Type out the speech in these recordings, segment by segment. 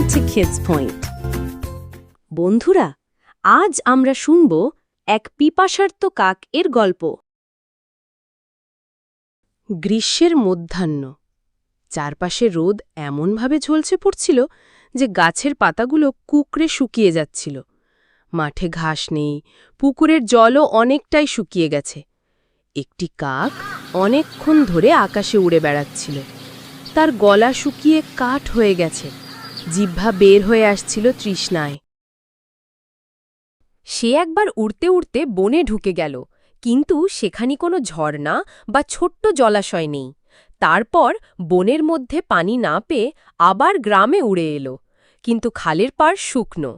to Kids Point. বন্ধুরা, আজ আমরা শুনব এক পিপাসার্ত কাক এর গল্প। গ্রীষ্মের মধ্যাহ্ন। চারপাশে রোদ এমনভাবে ঝলসে পড়ছিল যে গাছের পাতাগুলো কুকড়ে শুকিয়ে যাচ্ছিল। মাঠে ঘাস নেই, পুকুরের জলও অনেকটাই শুকিয়ে গেছে। একটি কাক অনেকক্ষণ ধরে আকাশে উড়ে বেড়াচ্ছিল। তার গলা শুকিয়ে কাঠ হয়ে গেছে। জিহ্বা বের হয়ে আসছিল তৃষ্ণায়। সে একবার উড়তে উড়তে বনে ঢুকে গেল, কিন্তু সেখানে কোনো ঝর্ণা বা ছোট্ট জলাশয় নেই। তারপর বনের মধ্যে পানি না পেয়ে আবার গ্রামে উড়ে এলো, কিন্তু খালের পাড় শুকনো।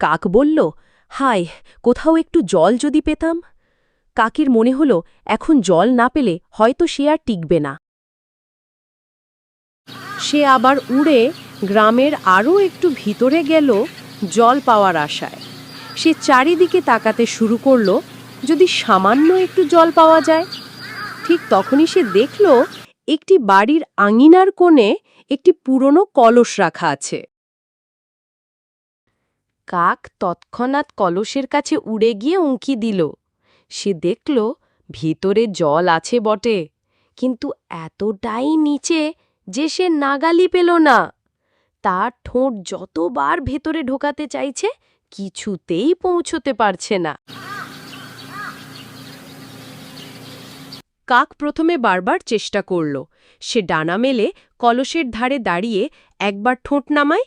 কাক বলল, হায়, কোথাও একটু জল যদি পেতাম? কাকের মনে হল, এখন জল না পেলে হয়তো সে আর টিকবে না। সে আবার উড়ে গ্রামের আরও একটু ভিতরে গেল জল পাওয়ার আশায়। সে চারিদিকে তাকাতে শুরু করল, যদি সামান্য একটু জল পাওয়া যায়। ঠিক তখনই সে দেখল একটি বাড়ির আঙিনার কোণে একটি পুরনো কলস রাখা আছে। কাক তৎক্ষণাৎ কলসের কাছে উড়ে গিয়ে উঁকি দিল। সে দেখল ভিতরে জল আছে বটে, কিন্তু এতটাই নিচে যে সে নাগালি পেল না। তার ঠোঁট যতবার ভেতরে ঢোকাতে চাইছে, কিছুতেই পৌঁছতে পারছে না। কাক প্রথমে বারবার চেষ্টা করল। সে ডানা মেলে কলসের ধারে দাঁড়িয়ে একবার ঠোঁট নামায়,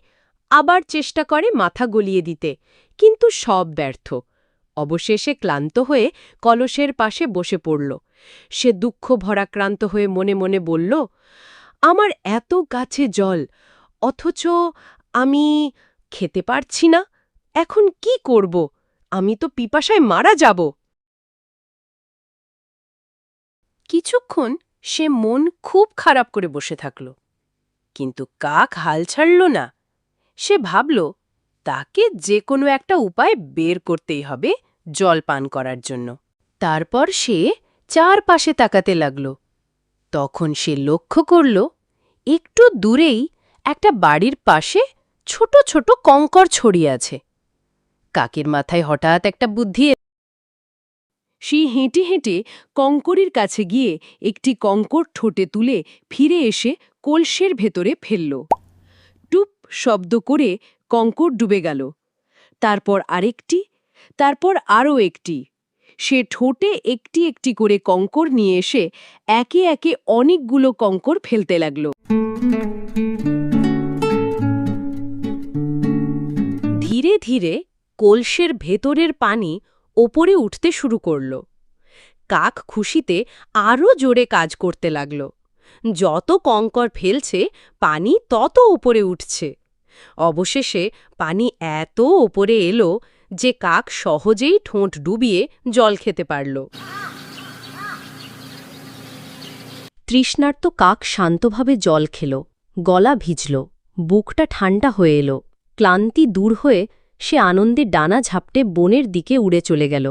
আবার চেষ্টা করে মাথা গলিয়ে দিতে, কিন্তু সব ব্যর্থ। অবশেষে ক্লান্ত হয়ে কলসের পাশে বসে পড়ল। সে দুঃখ ভরাক্রান্ত হয়ে মনে মনে বলল আমার এত গাছে জল, অথচ আমি খেতে পারছি না। এখন কি করব? আমি তো পিপাসায় মারা যাব। কিছুক্ষণ সে মন খুব খারাপ করে বসে থাকল, কিন্তু কাক হাল ছাড়ল না। সে ভাবল, তাকে যে কোনো একটা উপায় বের করতেই হবে জল পান করার জন্য। তারপর সে চারপাশে তাকাতে লাগল। তখন সে লক্ষ্য করল একটু দূরেই একটা বাড়ির পাশে ছোট ছোট কঙ্কর ছড়িয়ে আছে। কাকের মাথায় হঠাৎ একটা বুদ্ধি সে হেঁটে হেঁটে কঙ্করের কাছে গিয়ে একটি কঙ্কর ঠোঁটে তুলে ফিরে এসে কলসের ভেতরে ফেলল। টুপ শব্দ করে কঙ্কর ডুবে গেল। তারপর আরেকটি, তারপর আরও একটি। সে ঠোঁটে একটি একটি করে কঙ্কর নিয়ে এসে একে একে অনেকগুলো কঙ্কর ফেলতে লাগল। ধীরে ধীরে কলসের ভেতরের পানি ওপরে উঠতে শুরু করল। কাক খুশিতে আরও জোরে কাজ করতে লাগল। যত কঙ্কর ফেলছে, পানি তত ওপরে উঠছে। অবশেষে পানি এত ওপরে এলো যে কাক সহজেই ঠোঁট ডুবিয়ে জল খেতে পারল। তৃষ্ণার্ত কাক শান্তভাবে জল খেল, গলা ভিজল, বুকটা ঠান্ডা হয়ে এলো, ক্লান্তি দূর হয়ে সে আনন্দে ডানা ঝাপটে বনের দিকে উড়ে চলে গেল।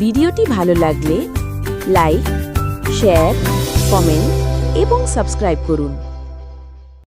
ভিডিওটি ভালো লাগলে লাইক শেয়ার কমেন্ট এবং সাবস্ক্রাইব করুন।